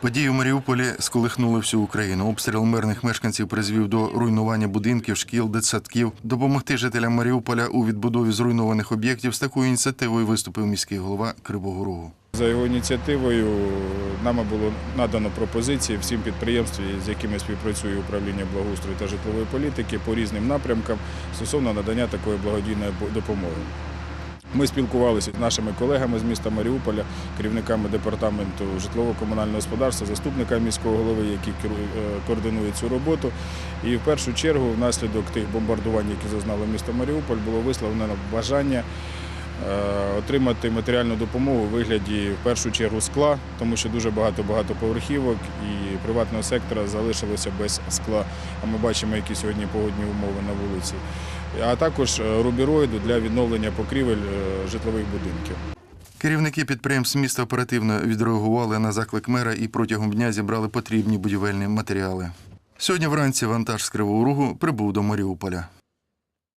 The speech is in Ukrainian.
Події у Маріуполі сколихнули всю Україну. Обстріл мирних мешканців призвів до руйнування будинків, шкіл, дитсадків. Допомогти жителям Маріуполя у відбудові зруйнованих об'єктів з такою ініціативою виступив міський голова Кривого Рогу. За його ініціативою нами було надано пропозиції всім підприємствам, з якими співпрацює управління благоустрою та житлової політики по різним напрямкам стосовно надання такої благодійної допомоги. Ми спілкувалися з нашими колегами з міста Маріуполя, керівниками департаменту житлово-комунального господарства, заступниками міського голови, які е, координують цю роботу. І в першу чергу, внаслідок тих бомбардувань, які зазнало місто Маріуполь, було висловлено бажання отримати матеріальну допомогу у вигляді в першу чергу скла, тому що дуже багато багатоповерхівок і приватного сектора залишилося без скла. А ми бачимо, які сьогодні погодні умови на вулиці. А також е, рубіроїду для відновлення покрівель е, житлових будинків. Керівники підприємств міста оперативно відреагували на заклик мера і протягом дня зібрали потрібні будівельні матеріали. Сьогодні вранці вантаж з Кривого Рогу прибув до Маріуполя.